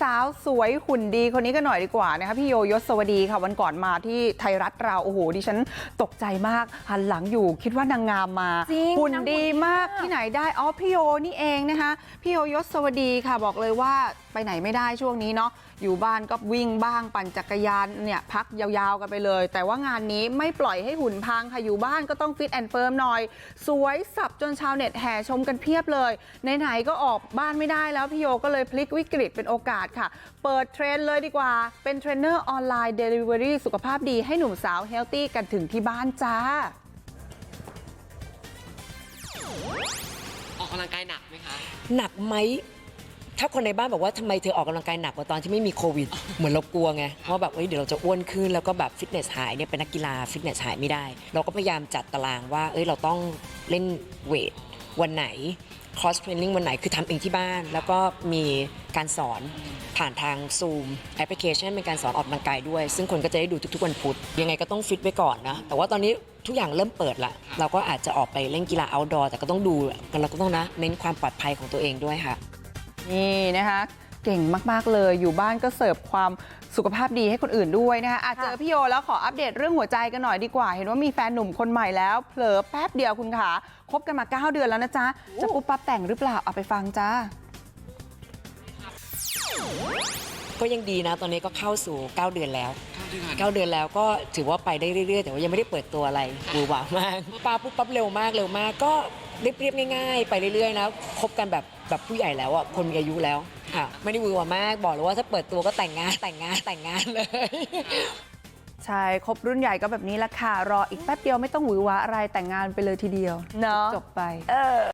สาวสวยหุ่นดีคนนี้กันหน่อยดีกว่านะคะพี่โยยศสวดีค่ะวันก่อนมาที่ไทยรัฐเราโอ้โหดิฉันตกใจมากหันหลังอยู่คิดว่านางงามมาจริงหุ่นนางหุ่นดีมากมากที่ไหนได้อ๋อพี่โยนี่เองนะคะพี่โยยศสวดีค่ะบอกเลยว่าไปไหนไม่ได้ช่วงนี้เนาะอยู่บ้านก็วิ่งบ้างปั่นจักรยานเนี่ยพักยาวๆกันไปเลย แต่ว่างานนี้ไม่ปล่อยให้หุ่นพังค่ะอยู่บ้านก็ต้องฟิตแอนด์เฟิร์มหน่อย สวยสับจนชาวเน็ตแห่ชมกันเพียบเลยไหนๆก็ออกบ้านไม่ได้แล้วพี่โยก็เลยพลิกวิกฤตเป็นโอกาสค่ะ เปิดเทรนเลยดีกว่า เป็นเทรนเนอร์ออนไลน์เดลิเวอรี่สุขภาพดีให้หนุ่มสาวเฮลตี้กันถึงที่บ้านจ้า ออกกำลังกายหนักไหมคะ หนักไหม ถ้าคนในบ้านบอกว่าทำไมเธอออกกำลังกายหนักกว่าตอนที่ไม่มีโควิด เหมือนเรากลัวไงว่าแบบเอ้ยเดี๋ยวเราจะอ้วนขึ้นแล้วก็แบบฟิตเนสหายเนี่ยเป็นนักกีฬาฟิตเนสหายไม่ได้ เราก็พยายามจัดตารางว่า เอ้ยเราต้องเล่นเวทวันไหน คอสเทรนนิ่งวันไหนคือทำเองที่บ้าน แล้วก็มีการสอนผ่านทาง Zoom แอปพลิเคชันเป็นการสอนออกกำลังกายด้วย ซึ่งคนก็จะได้ดูทุกๆวันพุธยังไงก็ต้องฟิตไว้ก่อนนะ แต่ว่าตอนนี้ทุกอย่างเริ่มเปิดละ เราก็อาจจะออกไปเล่นกีฬา outdoor แต่ก็ต้องดูกันเราก็ต้องนะเน้นความปลอดภัยของตัวเองด้วยค่ะ นี่นะคะ เก่งมาก ๆ เลยอยู่บ้านก็เสิร์ฟความสุขภาพดีให้คนอื่นด้วยนะคะอาจเจอพี่โยแล้วขออัปเดตเรื่องหัวใจกันหน่อยดีกว่า เห็นว่ามีแฟนหนุ่มคนใหม่แล้วเผลอแป๊บเดียวคุณขาคบกันมา 9 เดือนแล้วนะจ๊ะ จะปุ๊บปั๊บแต่งหรือเปล่าเอาไปฟังจ้าก็ยังดีนะ ตอนนี้ก็เข้าสู่ 9 เดือนแล้วเก้าเดือน9เดือนแล้วก็ถือว่าไปได้เรื่อยๆ แต่ว่ายังไม่ได้เปิดตัวอะไรหวือหวามากปาปุ๊บปั๊บเร็วมากเร็วมากก็ เรียบๆง่ายๆ ไปเรื่อยๆนะคบกันแบบแบบผู้ใหญ่แล้วอะคนมีอายุแล้วค่ะไม่ได้หวือหวามากบอกเลยว่าถ้าเปิดตัวก็แต่งงานแต่งงานแต่งงานเลย ใช่ครบรุ่นใหญ่ก็แบบนี้ละค่ะ รออีกแป๊บเดียวไม่ต้องหวือหวาอะไรแต่งงานไปเลยทีเดียวเนาะ จบไปเออ